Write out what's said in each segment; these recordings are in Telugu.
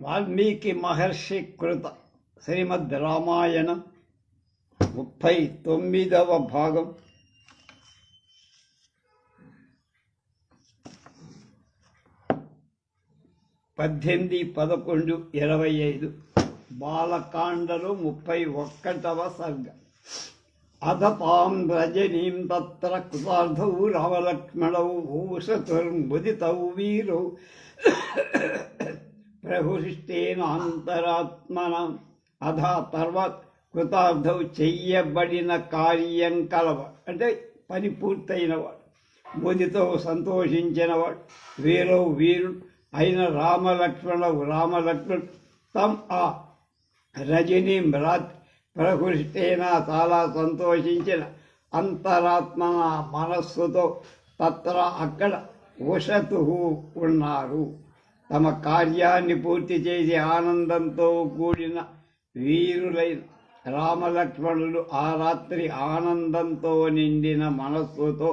వాల్మీకి మహర్షి కృత శ్రీమద్ రామాయణం ముప్పై తొమ్మిదవ భాగం. పద్దెనిమిది పదకొండు ఇరవై ఐదు. బాలకాండలు ముప్పై ఒక్కటవ సర్గ. అధపాం రజనీం తత్ర కృతార్థౌ రామలక్ష్మణౌ భూషతుర్ముదితౌ వీరౌ. ప్రహృష్టేనాంతరాత్మన అధ తర్వాత కృతార్థం చెయ్యబడిన కార్యం కలవ అంటే పని పూర్తయినవాడు మోదితో సంతోషించినవాడు వీరో వీరుడు అయిన రామలక్ష్మణవు రామలక్ష్మణ్ తమ్ ఆ రజనీ రాత్రి ప్రకృష్టేన చాలా సంతోషించిన అంతరాత్మ మనస్సుతో తత్ర అక్కడ ఉషతు ఉన్నారు. తమ కార్యాన్ని పూర్తి చేసి ఆనందంతో కూడిన వీరులైన రామలక్ష్మణులు ఆ రాత్రి ఆనందంతో నిండిన మనస్సుతో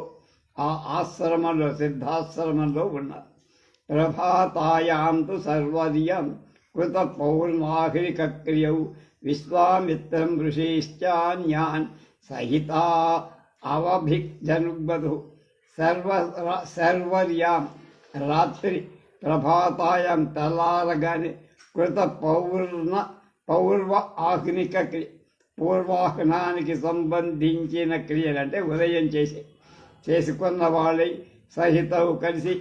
ఆ ఆశ్రమంలో సిద్ధాశ్రమంలో ఉన్నారు. ప్రభాతాయాంతు సర్వర్యం కృత పౌర్ణాహిరిక క్రియౌ విశ్వామిత్రం ఋషిశ్చాన్యాన్ సహితా అవభిజనుగ్బధు సర్వ సర్వర్యాం రాత్రి ప్రభాతాయం తెల్లారగానే కృత పౌర్ణ పౌర్వ ఆహ్నిక క్రియ పూర్వాహ్నానికి సంబంధించిన క్రియలు అంటే ఉదయం చేసి చేసుకున్న వాళ్ళై సహితవు కలిసి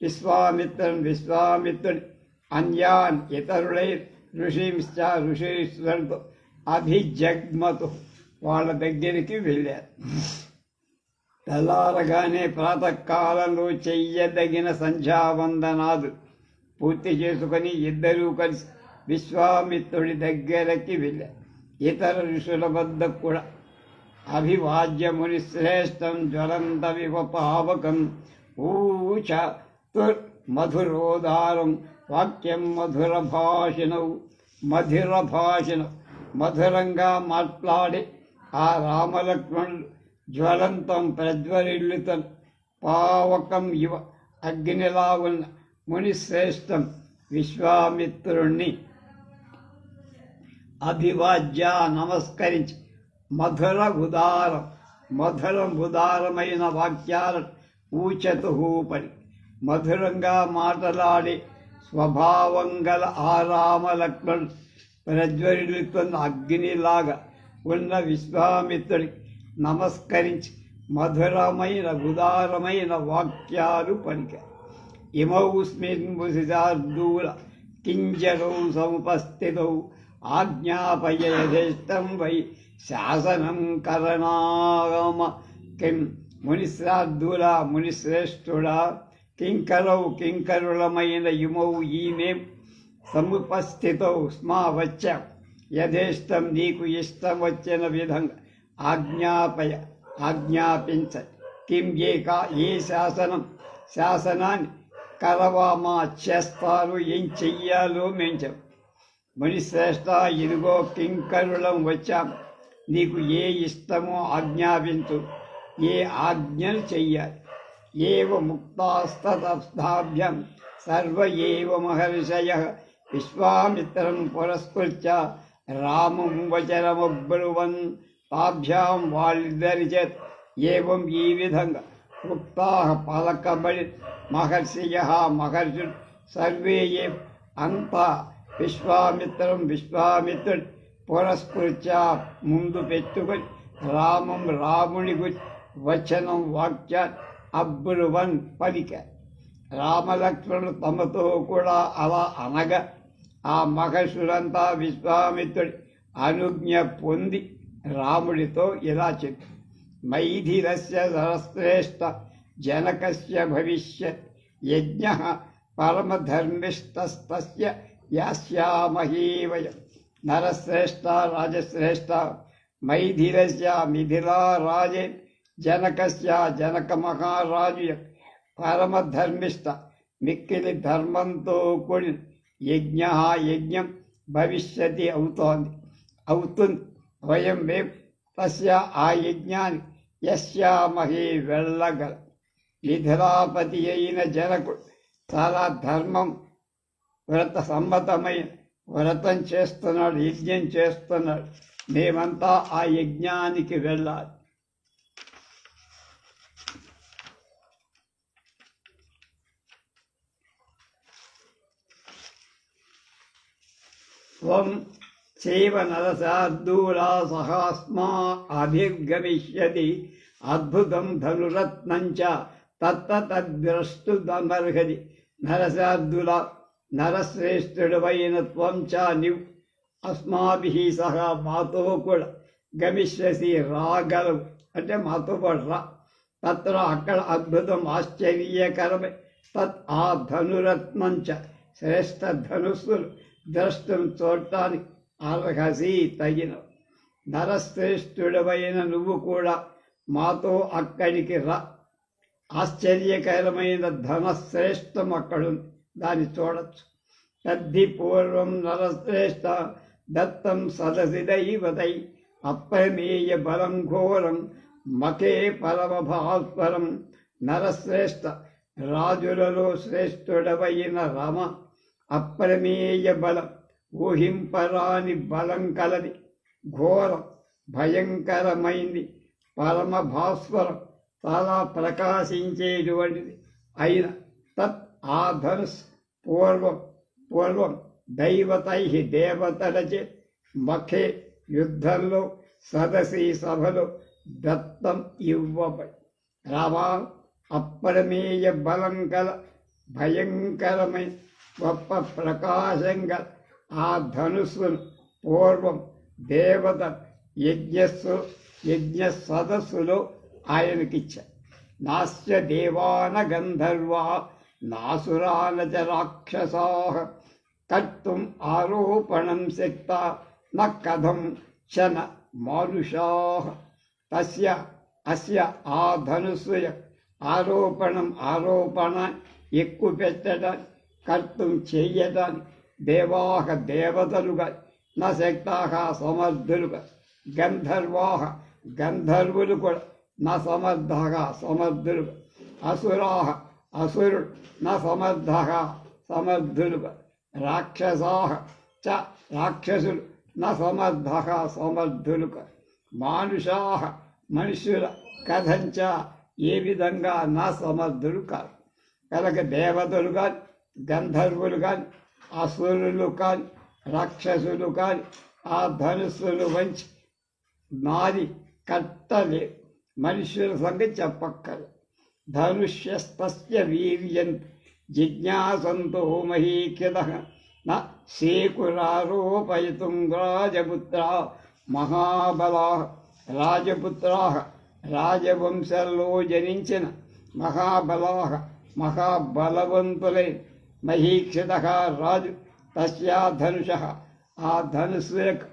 విశ్వామిత్రుని విశ్వామిత్రుడి అన్యాన్ ఇతరులై ఋషింశ్చ ఋషీశ్వరుడు అభిజగ్మతు వాళ్ళ దగ్గరికి వెళ్ళారు. తెల్లారగానే ప్రాతకాలంలో చెయ్యదగిన సంధ్యావందనాలు పూర్తి చేసుకొని ఇద్దరూ కలిసి విశ్వామిత్రుడి దగ్గరకి వెళ్ళారు. ఇతర ఋషుల వద్ద కూడా అభివాజ్యముని శ్రేష్టం జ్వలంత వివపావకం ఊచ మధురోదారం వాక్యం మధుర భాషణవు మధుర భాషణ మధురంగా మాట్లాడి ఆ రామలక్ష్మణులు జ్వలంతం ప్రజ్వరిల్లుతం పావకం ఇవ అగ్నిలా ఉన్న మునిశ్రేష్టం విశ్వామిత్రుణ్ణి అభివాజ్య నమస్కరించి మధుర ఉదారం మధురం ఉదారమైన వాక్యాలను ఊచతుహూపడి మధురంగా మాట్లాడే స్వభావం గల ఆరామలక్ష్మణ్ ప్రజ్వరిల్లుతున్న అగ్నిలాగా ఉన్న విశ్వామిత్రుడి నమస్కరించి మధురమైన ఉదారమైన వాక్యాలు పలికారు. ఇమౌస్మిన్ముషిదార్దూల కింజరౌ సముపస్థితౌ ఆజ్ఞాపయ యథేష్టం వై శాసనం కరణాగమ కిం మునిశ్రాద్దుల మునిశ్రేష్ఠుడ కింకరౌ కింకరులమైన ఇమౌ ఈమె సముపస్థితౌ స్మా వచ్చాం యథేష్టం నీకు ఇష్టం వచ్చిన విధంగా ఆజ్ఞాపయ ఆజ్ఞాపించ కిం ఏక ఏ శాసనం? శాసనాన్ని కరవామా చేస్తారు ఏం చెయ్యాలో మేము చెప్పు మునిశ్రేష్ట ఇదిగో కింకరులం వచ్చాం. నీకు ఏ ఇష్టమో ఆజ్ఞాపించు. ఏ ఆజ్ఞలు చెయ్యాలి? ఏవ ముక్తాస్తాభ్యం సర్వ ఏవ మహర్షయ విశ్వామిత్రం పురస్కృత్య. రామం వచనమబ్రువన్. తాభ్యాం వాళ్ళిద్దరి చేత ఏవం ఈ విధంగా ఉక్తా పలకబడి మహర్షియ మహర్షుడు సర్వే ఏ అంతా విశ్వామిత్రం విశ్వామిత్రుడు పురస్కృత్య ముందు పెట్టుకొని రామం రాముని గురి వచనం వాక్య అబ్బురువన్ పలిక రామలక్ష్మణులు తమతో కూడా అలా అనగా ఆ మహర్షులంతా విశ్వామిత్రుడి అనుజ్ఞ పొంది రాముడితో ఇలా చెప్పి మైథిలస్య సరశ్రేష్ట జనకస్య భవిష్యత్ యజ్ఞ పరమధర్మిష్టస్తస్య యాస్యామహీ నరశ్రేష్ట రాజశ్రేష్ట రాజశ్రేష్ఠ మైథిలస్య మిథిలా రాజే జనకస్య జనక మహారాజు పరమధర్మిష్ట మిక్కిలి ధర్మంతో కూడిన యజ్ఞ యజ్ఞం భవిష్యతి అవుతోంది. అవుతుంది. వయం మేము తస్య ఆ యజ్ఞాన్ని యస్యామహి వెళ్ళగల మిథిలాపతి అయిన జనకుడు చాలా ధర్మం వ్రత సమ్మతమైన వ్రతం చేస్తున్నాడు యజ్ఞం చేస్తున్నాడు మేమంతా ఆ యజ్ఞానికి వెళ్ళాలి त्वं చైవ నరసార్దూలా సహాస్మా అభిర్గమిష్యతి అద్భుతం ధనురత్నం ధనురత్నంచ తత్తద్భ్రస్తుదమర్హది నరసార్దుల నరశ్రేష్ఠుడవైన త్వం చ నివ్ అస్మాభి సహా మాతో కూడా గమిష్యసి రాగలవు అంటే మాతో పాటు రా తత్ర అక్కడ అద్భుతం ఆశ్చర్యకరమే తత్ ఆ ధనురత్నం చ శ్రేష్ఠ ధనుస్సులు ద్రష్టం చూడటానికి అర్హసి తగిన నరశ్రేష్ఠుడవైన నువ్వు కూడా మాతో అక్కడికి రా. ఆశ్చర్యకరమైన ధనశ్రేష్టం అక్కడుంది దాన్ని చూడొచ్చు. తద్ది పూర్వం నరశ్రేష్ట దత్తం సదసి దైవతై అప్రమేయ బలం ఘోరం మకే పరమభాస్వరం నరశ్రేష్ట రాజులలో శ్రేష్ఠుడవైన రమ అప్రమేయ బలం ఊహింపరాని బలం కలది ఘోరం భయంకరమైంది. పరమభాస్వరం చాలా ప్రకాశించేటువంటిది అయిన తత్ ఆ ధనుస్ పూర్వం పూర్వం దైవతై దేవతలచే మఖే యుద్ధంలో సదసి సభలో దత్తం ఇవ్వబడి రావా అప్రమేయ బలం గల భయంకరమైన గొప్ప ప్రకాశం గల ఆ ధనుస్సును పూర్వం దేవత యజ్ఞస్సు యజ్ఞ సదస్సులో ఆయనకిచ్చారు నాస్య దేవాన గంధర్వా నాసురాన చ రాక్షసా కర్తుం ఆరోపణం శక్త న కథం చన మానుషా. తస్య అస్య ఆ ధనుస్సు ఆరోపణం ఆరోపణ ఎక్కువ పెట్టడం కర్తం చేయడానికి దేవాహ దేవతలుగా నా శక్తాహ సమర్థులుగా గంధర్వాహ గంధర్వులు కూడా నా సమర్థగా సమర్థులుగా అసురాహ అసురుడు నా సమర్థగా సమర్థులుగా రాక్షసాహ చ రాక్షసులు నా సమర్థగా సమర్థులుగా మానుషాహ మనుష్యుల కథంచ ఏ విధంగా నా సమర్థులు కాదు కనుక దేవతలు కానీ గంధర్వులు కానీ అసురులు కానీ రాక్షసులు కానీ ఆ ధనుస్సులు వంచి మారి కట్టలే. మనుషుల సంగతి చెప్పక్కలు ధనుష్యస్తస్య వీర్యం జిజ్ఞాసంతో మహీకిద నా శేకురారోపయతుం రాజపుత్ర మహాబలా. రాజపుత్రా రాజవంశంలో జనించిన మహాబలా మహాబలవంతులైన మహీక్షిత రాజు తస్యా ధనుష. ఆ ధనుసులకు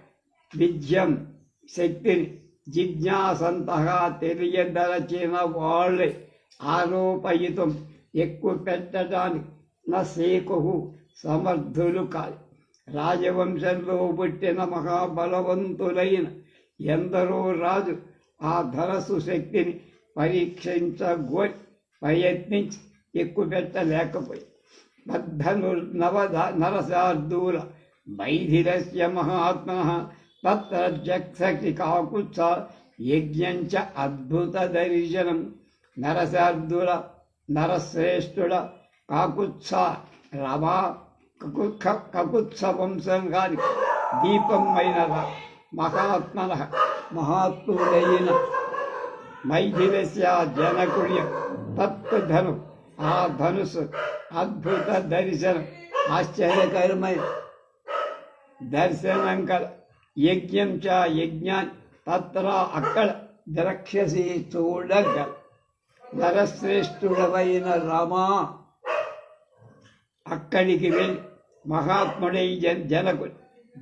విద్యం శక్తిని జిజ్ఞాసంత తెలియదలచిన వాళ్ళే ఆరోపయితం. ఎక్కువ పెట్టడానికి నా సేకు సమర్థులు కాదు. రాజవంశంలో పుట్టిన మహాబలవంతులైన ఎందరో రాజు ఆ ధనస్సు శక్తిని పరీక్షించగో ప్రయత్నించి ఎక్కువ పెట్టలేకపోయి బద్ధను నవద నరసార్దూల వైధిరస్య మహాత్మ తత్ర జక్సకి కాకుత్స యజ్ఞంచ అద్భుత దర్శనం నరసార్దుల నరశ్రేష్ఠుడ కాకుత్స రమా కకుత్స వంశం గాని దీపమైన మహాత్మన మహాత్ముడైన మైథిలస్య జనకుడియ తత్వధను ఆ ధనుసు అద్భుత దర్శనం. ఆశ్చర్యకరమైన దర్శనం కల యజ్ఞం చ యజ్ఞాన్ తత్ర అక్కడ ద్రక్షసి చూడగ నరశ్రేష్ఠుడవైన రామా అక్కడికి వెళ్ళి మహాత్ముడై జన్ జనకు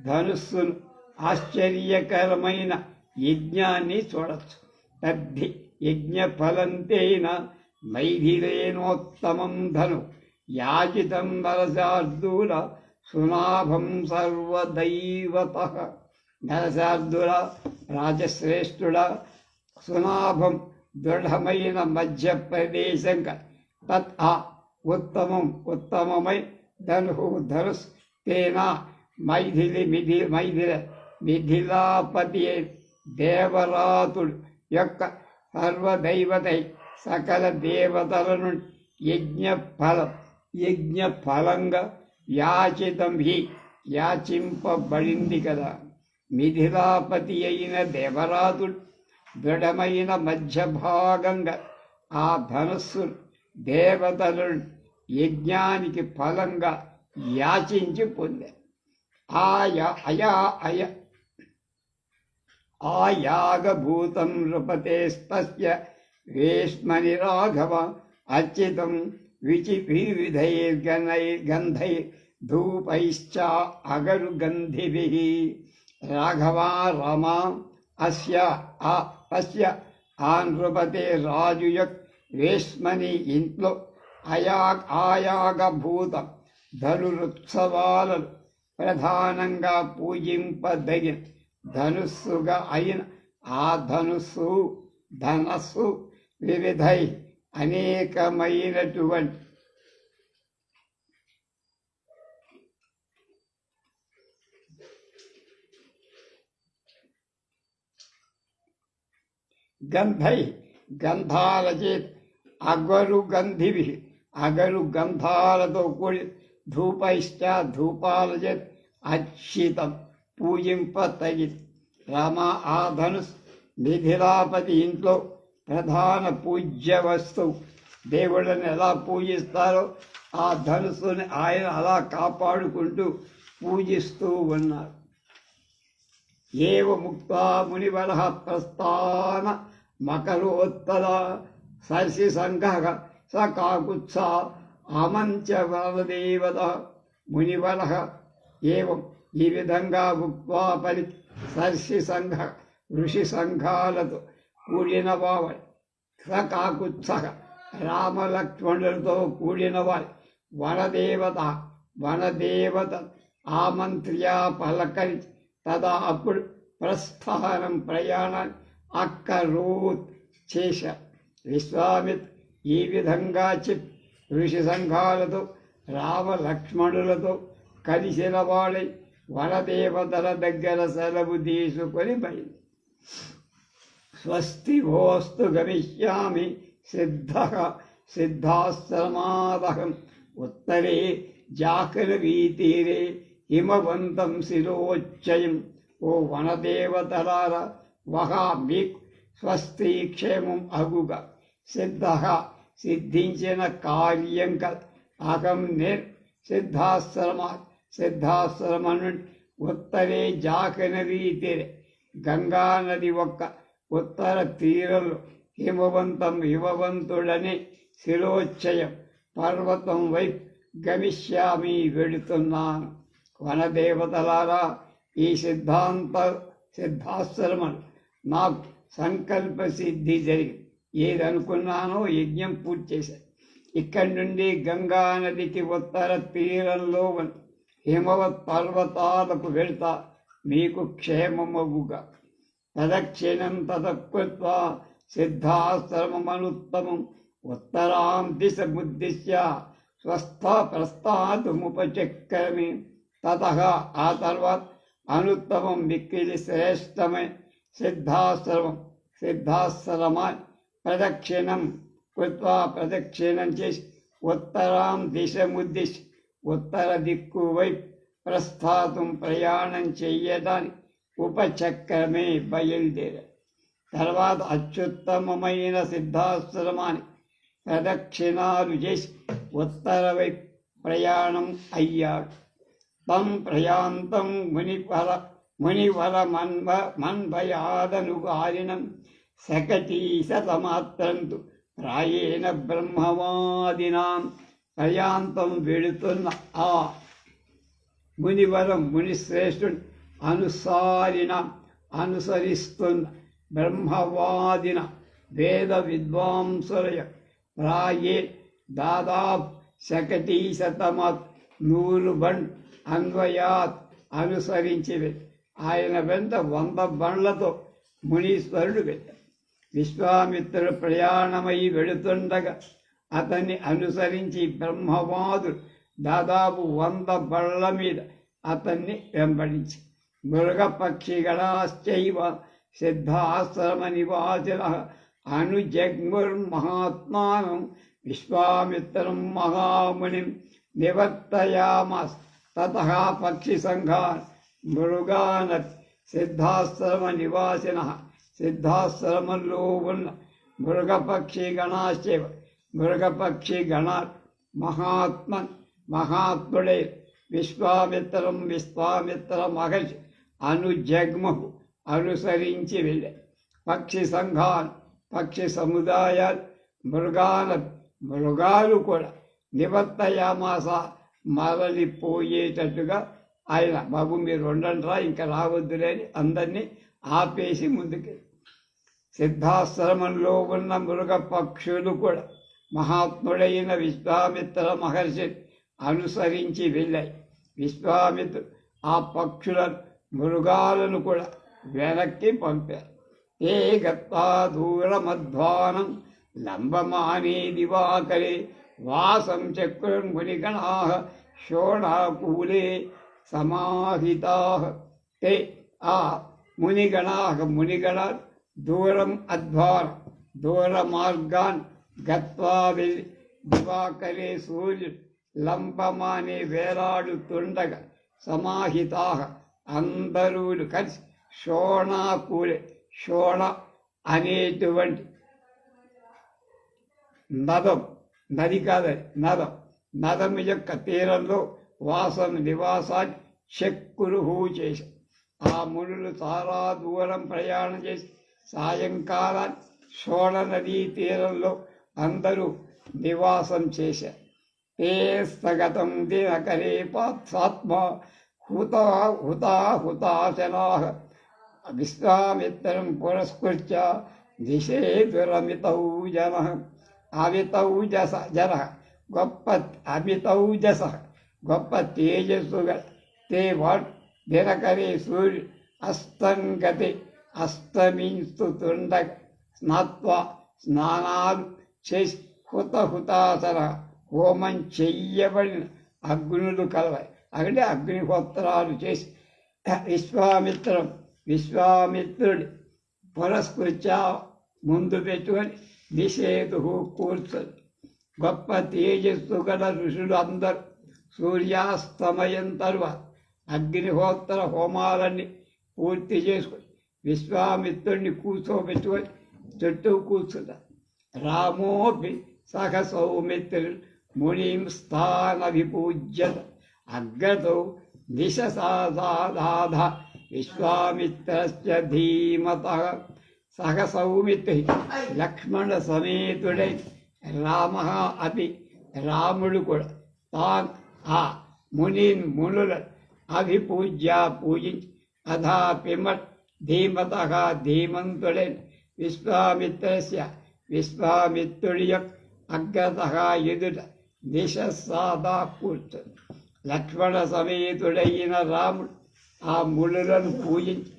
ధనుస్సును ఆశ్చర్యకరమైన యజ్ఞాన్ని చూడొచ్చు. తద్ధి యజ్ఞ ఫలంతేన మైథిలేనోత్తమం ధను. యాచితం నరసార్దూల సునాభం సర్వదైవత. నరసార్దుల రాజశ్రేష్ఠుడ సునాభం దృఢమైన మధ్యప్రదేశంక. తత్ ఆ ఉత్తమం ఉత్తమమై ధను ధనుస్ తేన మైథిలి మిథి మైథిల మిథిలాపతి దేవరాతుడు యొక్క సర్వదైవతై సకల దేవతలను యజ్ఞ ఫలం యజ్ఞ ఫలంగా యాచితం హి. యాచింపబడింది కదా. మిథిలాపతి అయిన దేవరాజుడు దృఢమైన మధ్య భాగంగా ఆ ధనస్సు దేవతలు యజ్ఞానికి ఫలంగా యాచించి పొందారు ఆయా అయా అయ ఆ యాగభూతం నృపతే నృపతేస్తస్య వేష్మని రాఘవ అర్చితం విచిపీవిధై గణై గంధై ధూపైశ్చ అగరుగంధిభిः రాఘవా రమా అస్య ఆ అస్య ఆ నృపతే రాజు వేష్మని ఇంట్లో అయా ఆయాగభూత ధనురుత్సవాలను ప్రధానంగా పూజింపదగిన ధనుస్సుగా అయిన ఆ ధనుస్సు ధనస్సు వివిధై అనేకమైనటువంటి గంధై గంధాల చేత అగరు గంధివి అగరు గంధాలతో కూడి ధూపైష్ట ధూపాల చేత అర్చితం పూజింపతగి రామ ఆ ధనుస్ మిథిలాపతి ఇంట్లో ప్రధాన పూజ్య వస్తువు. దేవుళ్ళని ఎలా పూజిస్తారో ఆ ధనుసుని ఆయన అలా కాపాడుకుంటూ పూజిస్తూ ఉన్నారు. ఏవ ముక్తా మునివర ప్రస్థాన మకరోత్తర సర్సి సంఘ స కాకుత్స అమంచ వరదేవత మునివర ఏవం ఈ విధంగా ముక్వా పలి సర్షి సంఘ ఋషి సంఘాలతో కూడిన వాడు స కాకుత్సహ రామలక్ష్మణులతో కూడిన వాడు వనదేవత వనదేవత ఆమంత్ర్యా పలకరి. తదా అప్పుడు ప్రస్థానం ప్రయాణాన్ని అక్కరూత్ చేశ. విశ్వామిత్ ఈ విధంగా చెప్పి ఋషి సంఘాలతో రామలక్ష్మణులతో కలిసిన వాడై వనదేవతల దగ్గర సెలవు తీసుకొని బయలు స్వస్తి భోస్తు గమిష్యామి సిద్ధ సిద్ధాశ్రమాదహం ఉత్తరే జాకరవీతీరే హిమవంతం శిరోచ్చయం ఓ వనదేవతలార వహా మీకు స్వస్తి క్షేమం అగుగా సిద్ధ సిద్ధించిన కార్యం కల అహం నిర్ సిద్ధాశ్రమ సిద్ధాశ్రమ నుండి ఉత్తరే జాకనదీ తీరే గంగా నది ఒక్క ఉత్తర తీరలు హిమవంతం హిమవంతుడని శిరోచ్చయం పర్వతం వైపు గమిష్యామి వెడుతున్నాను వనదేవతలారా ఈ సిద్ధాంత సిద్ధాశ్రమం నాకు సంకల్ప సిద్ధి జరిగి ఏదనుకున్నానో యజ్ఞం పూర్తి చేశాను. ఇక్కడి నుండి గంగా నదికి ఉత్తర తీరంలో హిమవత్ పర్వతాలకు వెళ్తా మీకు క్షేమమవుగా తదక్షిణం తదకృత్వా సిద్ధాశ్రమమనుత్తమం ఉత్తరాం దిశ ఉద్దిశ్య స్వస్థ ప్రస్థాతుముపచక్రమి తత ఆ తర్వాత అనుత్తమం మిక్కిలి శ్రేష్టమై. సిద్ధాశ్రమం సిద్ధాశ్రమ ప్రదక్షిణం కృత్వా ప్రదక్షిణం చేసి ఉత్తరాం దిశముద్దిశ్ ఉత్తర దిక్కు వైపు ప్రస్థాతం ప్రయాణం చెయ్యడానికి ఉపచక్రమే బయలుదేరారు తర్వాత అత్యుత్తమమైన సిద్ధాశ్రమాన్ని ప్రదక్షిణాలు చేసి ఉత్తర వైపు ప్రయాణం అయ్యాడు. తం ప్రయాంతం మునివర మునివర మన్వ మన్భయాదనుగారినం శకటీశతమాత్రంతు ప్రాయేణ బ్రహ్మవాదినాం ప్రయాంతం వెళుతున్న ఆ మునివరం మునిశ్రేష్ఠుడు అనుసారిన అనుసరిస్తున్న బ్రహ్మవాదిన వేద విద్వాంసుల ప్రాయే దాదాపు శకటీ శతమత్ నూరు బండ్ అన్వయాత్ అనుసరించి ఆయన వెంట వంద బండ్లతో మునీశ్వరుడు వెళ్ళాడు విశ్వామిత్రుడు ప్రయాణమై వెళుతుండగా అతన్ని అనుసరించి బ్రహ్మవాదుడు దాదాపు వంద బళ్ళ మీద అతన్ని వెంబడించి మృగపక్షిగణాశ్చైవ సిద్ధాశ్రమ నివాసిన అనుజగ్ముర్మహాత్మానం విశ్వామిత్రం మహామునిం నివర్తయామాస్ తత పక్షిసంఘాన్ మృగాన్ సిద్ధాశ్రమ నివాసిన సిద్ధాశ్రమంలో ఉన్న మృగపక్షిగణాశ్చైవ గణాశ్చైవ మహాత్మన్ మహాత్ముడే విశ్వామిత్రం విశ్వామిత్ర మహర్షి అనుజగ్మకు అనుసరించి వెళ్ళే పక్షి సంఘాలు పక్షి సముదాయాలు మృగాల మృగాలు కూడా నివర్తయామాస మరలిపోయేటట్టుగా ఆయన బాబు మీరు ఉండండిరా ఇంకా రావద్దులేని అందరినీ ఆపేసి ముందుకు సిద్ధాశ్రమంలో ఉన్న మృగ పక్షులు కూడా మహాత్ముడైన విశ్వామిత్ర మహర్షి అనుసరించి వెళ్ళాయి విశ్వామిత్రుడు ఆ పక్షుల మృగాలను కూడా వెనక్కి పంపారు. ఏ గత్తా దూరమధ్వానం లంబమానే దివాకరే వాసం చక్రం మునిగణా షోణాకూలే సమాహితా. తే ఆ మునిగణాः మునిగణ దూరం అధ్వానం దూర మార్గాన్ గత్వా వెళ్ళి దివాకరే సూర్యుడు లంబమానే వేలాడుతుండగా సమాహితా. అందరూ కలిసి షోణాకూలే షోణ అనేటువంటి నదం నది కాదని నదం. నదం యొక్క తీరంలో వాసం నివాసాన్ని చెక్కురుహూ చేసి ఆ మునులు చాలా దూరం ప్రయాణం చేసి సాయంకాలం షోణ నదీ తీరంలో అందరూ నివాసం చేశారు. ఏ స్థగతం దినకరే పాత్సాత్మ హుతా హుతా హుతాశనా విశ్వామిత్రం పురస్కృత్య దిశే దురమితౌ జన అమితౌజస జన గొప్ప అమితౌజస గొప్ప తేజస్సుగా తే వాడు దినకరే సూర్యుడు అస్తంగతి అస్తమించుతుండగ స్నాత్వ స్నానాలు చేసి హుత హుతాసన హోమం చెయ్యబడిన అగ్నులు కలవాయి అక్కడే అగ్నిహోత్రాలు చేసి విశ్వామిత్రం విశ్వామిత్రుడి పురస్కృత్య ముందు పెట్టుకొని నిషేధు కూర్చొని గొప్ప తేజస్సు గల ఋషులు అందరూ సూర్యాస్తమయం తరువాత అగ్నిహోత్ర హోమాలన్నీ పూర్తి చేసుకొని విశ్వామిత్రుడిని కూర్చోబెట్టుకొని చుట్టూ కూర్చున్నారు. రామోపి సహ సౌమిత్రుడు మునిం స్థానభిపూజ్యత అగ్రతో దిశ సాధాధ విశ్వామిత్రస్య ధీమత సహ సౌమిత్రి లక్ష్మణ సమేతుడై రామ అపి రాముడు కూడా తాన్ ఆ మునిన్ మునుల అభిపూజ్య పూజించి అధా పిమట్ ధీమత ధీమంతుడైన విశ్వామిత్రస్య విశ్వామిత్రుడి యొక్క అగ్రత ఎదుట దిశ సాదా కూర్చుంది లక్ష్మణ సమేతుడైన రాముడు ఆ మునులను పూజించి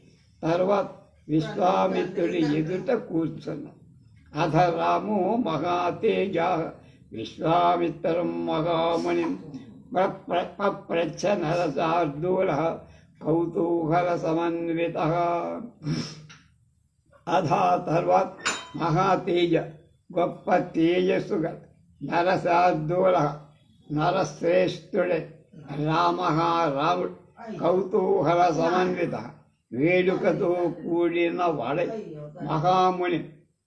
తర్వాత విశ్వామిత్రుడి ఎదుట కూర్చున్నాడు. అధ రామో మహాతేజ విశ్వామిత్రం మహామణిం ప్రచ్చ నరసార్దూల కౌతూహల సమన్విత. అధా తర్వాత మహాతేజ గొప్ప తేజస్సుగా నరసార్దూల నరశ్రేష్ఠుడే. రామ రాముడు కౌతూహల సమన్విత వేడుకతో కూడిన వాడై మహాముని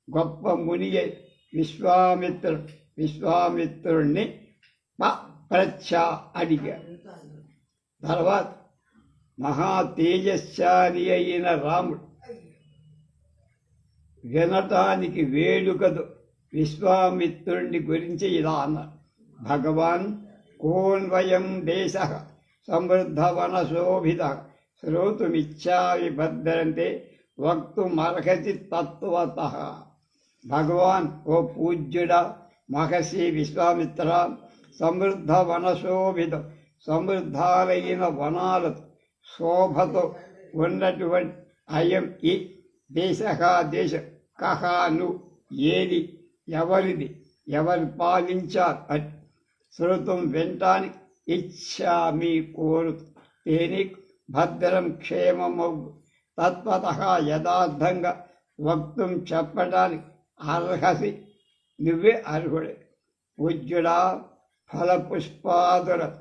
గొప్ప మునియై విశ్వామిత్రుడు విశ్వామిత్రుణ్ణి ప్రచ్చ అడిగాడు తర్వాత మహా తేజస్శాలి అయిన రాముడు వినటానికి వేడుకదు విశ్వామిత్రుడిని గురించి ఇలా అన్నాడు. భగవాన్ కోన్వయం దేశ సమృద్ధవనశోభిత శ్రోతుమిచ్చావి భద్రంతే వక్తుమర్హతి తత్వత భగవాన్ ఓ పూజ్యుడ మహర్షి విశ్వామిత్ర సమృద్ధ వనశోభిత సమృద్ధాలైన వనాలతో శోభతో ఉన్నటువంటి అయం ఈ దేశ దేశ కహాను ఏది ఎవరిది ఎవరు పాలించారు అని శృతం వినటానికి ఇచ్చామి కోరు. తేని భద్రం క్షేమమగు తత్వత యథార్థంగా వక్తం చెప్పడానికి అర్హసి నువ్వే అర్హుడే. పూజ్యుడా ఫలపుష్పాదుల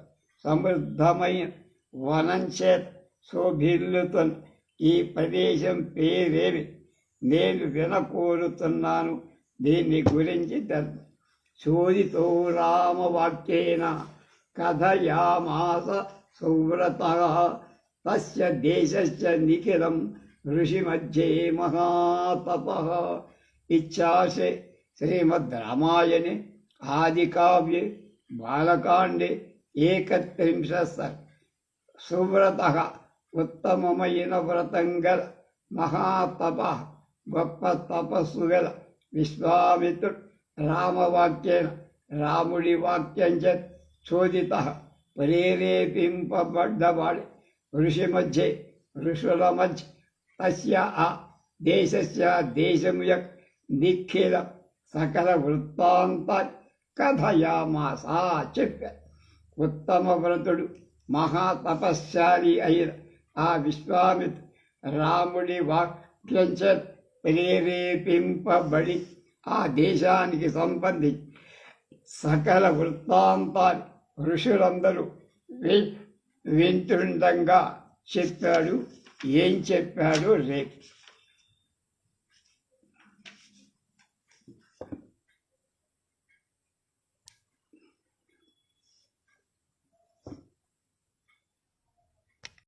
సమృద్ధమైన వనంచేత శోభిల్లుతున్న ఈ ప్రదేశం పేరేమి? నేను వినకోరుతున్నాను. దీన్ని గురించి తెలుసు చోదితో రామవాక్యేన కథయామాస సువ్రత తస్య దేశస్య నిఖిలం ఋషిమధ్యే మహాతప ఇచ్చాసే శ్రీమద్ రామాయణే ఆదికావ్యే బాలకాండే ఏకత్రింశ సువ్రత ఉత్తమమైన వ్రతం గల మహాతప గొప్ప రామవాక్యేన రాముడి వాక్యం చే చోదిత ప్రేరేపింపబడ్డవాడి ఋషి మధ్య ఋషుల మధ్య తస్య ఆ దేశస్య దేశం యొక్క నిఖిల సకల వృత్తాంత కథయామాసా చెప్పారు ఉత్తమ వ్రతుడు మహాతపశ్శాలి అయిన ఆ విశ్వామిత్ రాముడి వాక్యం చేత ప్రేరేపింపబడి ఆ దేశానికి సంబంధించి సకల వృత్తాంతాలు ఋషులందరూ వి వింటుండగా చెప్పాడు ఏం చెప్పాడు రేపు